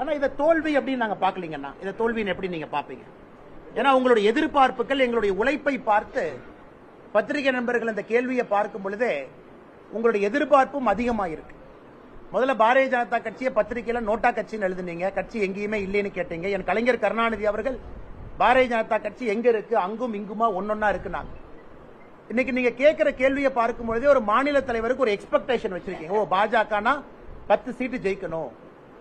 ஆனா இதை தோல்வி அப்படின்னு நாங்க பாக்கலீங்கன்னா இதை தோல்வின்னு எப்படி நீங்க பாப்பீங்க ஏன்னா உங்களுடைய எதிர்பார்ப்புகள் எங்களுடைய உழைப்பை பார்த்து பத்திரிகை நண்பர்கள் அந்த கேள்வியை பார்க்கும் பொழுதே உங்களுடைய எதிர்பார்ப்பும் அதிகமாக இருக்கு முதல்ல பாரதிய ஜனதா கட்சியை பத்திரிகையில நோட்டா கட்சின்னு எழுதுனீங்க. கட்சி எங்கேயுமே இல்லைன்னு கேட்டீங்க. என் கலைஞர் கருணாநிதி அவர்கள் பாரதிய ஜனதா கட்சி எங்க இருக்கு அங்கும் இங்குமா ஒன்னொன்னா இருக்குனாங்க இன்னைக்கு நீங்க கேட்கிற கேள்வியை பார்க்கும் பொழுதே ஒரு மாநில தலைவருக்கு ஒரு எக்ஸ்பெக்டேஷன் வச்சிருக்கீங்க. ஓ பாஜகனா பத்து சீட்டு ஜெயிக்கணும்.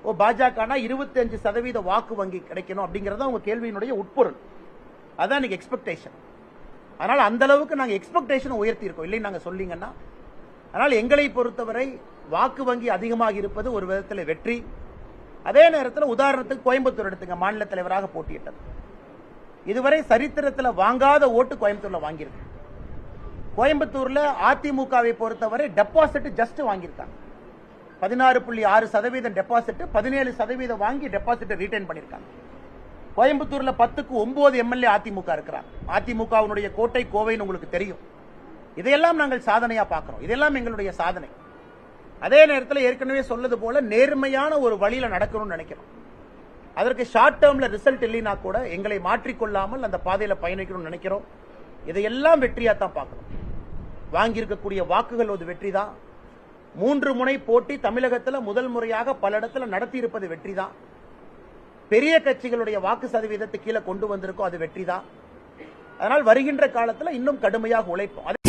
ஓ பாஜகனா இருபத்தஞ்சு சதவீத வாக்கு வங்கி கிடைக்கணும் அப்படிங்கறத உங்க கேள்வியினுடைய உட்பொருள். அதான் இன்னைக்கு எக்ஸ்பெக்டேஷன் அதனால அந்த அளவுக்கு நாங்க எக்ஸ்பெக்டேஷன் உயர்த்தி இருக்கோம் இல்லைன்னு நாங்க சொல்லீங்கன்னா அதனால் எங்களை பொறுத்தவரை வாக்கு வங்கி அதிகமாக இருப்பது ஒரு விதத்தில் வெற்றி. அதே நேரத்தில் உதாரணத்துக்கு கோயம்புத்தூர் எடுத்துங்க. மாநில தலைவராக போட்டியிட்டது. இதுவரை சரித்திரத்தில் வாங்காத ஓட்டு கோயம்புத்தூர்ல வாங்கியிருக்கு. கோயம்புத்தூர்ல அதிமுகவை பொறுத்தவரை டெபாசிட் ஜஸ்ட் வாங்கியிருக்காங்க. பதினாறு புள்ளி ஆறு சதவீதம் டெபாசிட் பதினேழு சதவீதம் வாங்கி டெபாசிட் ரீட்டைன் பண்ணியிருக்காங்க. கோயம்புத்தூர்ல பத்துக்கு ஒன்பது எம்எல்ஏ அதிமுக இருக்கிறாங்க. அதிமுகவினுடைய கோட்டை கோவைன்னு உங்களுக்கு தெரியும். இதையெல்லாம் நாங்கள் சாதனையா பார்க்கிறோம். இதெல்லாம் எங்களுடைய சாதனை. அதே நேரத்தில் ஏற்கனவே சொல்லது போல நேர்மையான ஒரு வழியில நடக்கணும்னு நினைக்கிறோம். அதற்கு ஷார்ட் டேர்ம்ல ரிசல்ட் இல்லைனா கூட எங்களை மாற்றிக்கொள்ளாமல் அந்த பாதையில பயணிக்கணும்னு நினைக்கிறோம். இதையெல்லாம் வெற்றியா தான் பார்க்கணும் வாங்கியிருக்கக்கூடிய வாக்குகள் ஒரு வெற்றி தான் மூன்று முனை போட்டி தமிழகத்தில் முதல் முறையாக பல இடத்துல நடத்தி இருப்பது வெற்றி தான் பெரிய கட்சிகளுடைய வாக்கு சதவீதத்தை கீழே கொண்டு வந்திருக்கோம் அது வெற்றி தான் அதனால் வருகின்ற காலத்தில் இன்னும் கடுமையாக உழைப்போம்.